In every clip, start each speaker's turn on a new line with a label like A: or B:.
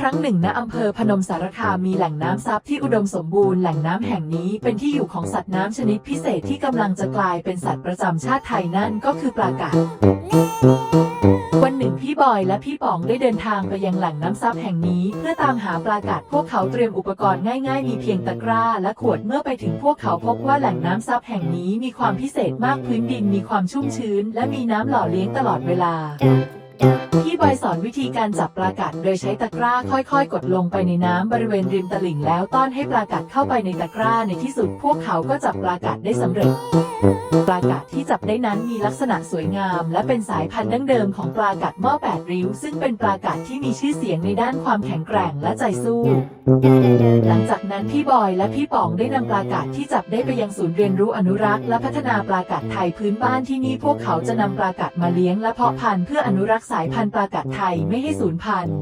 A: ครั้งหนึ่งณอำเภอพนมสารคามมีแหล่งน้ำซับที่อุดมสมบูรณ์แหล่งน้ำแห่งนี้เป็นที่อยู่ของสัตว์น้ำชนิดพิเศษที่กำลังจะกลายเป็นสัตว์ประจำชาติไทยนั่นก็คือปลากัดวันหนึ่งพี่บอยและพี่ป๋องได้เดินทางไปยังแหล่งน้ำซับแห่งนี้ เพื่อตามหาปลากัดพวกเขาเตรียมอุปกรณ์ง่ายๆ มีเพียงตะกร้า และขวดเมื่อไปถึงพวกเขาพบว่าแหล่งน้ำซับแห่งนี้มีความพิเศษมากพื้นดินมีความชุ่มชื้น และมีน้ำหล่อเลี้ยงตลอดเวลา พี่บอยสอนวิธีการจับปลากัดโดยใช้ตะกร้าค่อยๆ กดลงไปในน้ำบริเวณริมตลิ่งแล้วต้อนให้ปลากัดเข้าไปในตะกร้าในที่สุดพวกเขาก็จับปลากัดได้สำเร็จ ปลากัดที่จับได้นั้นมีลักษณะสวยงาม และเป็นสายพันธุ์ดั้งเดิมของปลากัดหม้อแปดริ้ว ซึ่งเป็นปลากัดที่มีชื่อเสียงในด้านความแข็งแกร่งและใจสู้ หลังจากนั้นพี่บอยและพี่ป๋องได้นำปลากัดที่จับได้ไปยังศูนย์เรียนรู้อนุรักษ์และพัฒนาปลากัดไทยพื้นบ้านที่นี่พวกเขาจะนำปลากัดมาเลี้ยงและเพาะพันธุ์เพื่ออนุรักษ์ายพันธุ์ปลากัดไทยไม่ให้สูญพันธุ์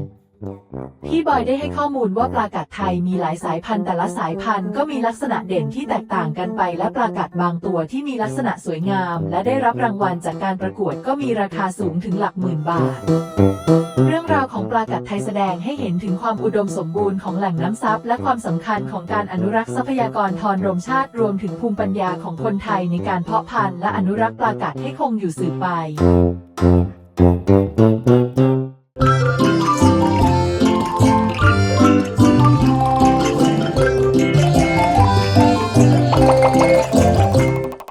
A: พี่บอยได้ให้ข้อมูลว่าปลากัดไทยมีหลายสายพันธุ์แต่ละสายพันธุ์ก็มีลักษณะเด่นที่แตกต่างกันไป และปลากัดบางตัวที่มีลักษณะสวยงาม และได้รับรางวัลจากการประกวดก็มีราคาสูงถึงหลักหมื่นบาท เรื่องราวของปลากัดไทยแสดงให้เห็นถึงความอุดมสมบูรณ์ของแหล่งน้ำซับและความสำคัญของการอนุรักษ์ทรัพยากรทอนรมชาติรวมถึงภูมิปัญญาของคนไทยในการเพาะพันธุ์และอนุรักษ์ปลากัดให้คงอยู่สืบไป Thank you.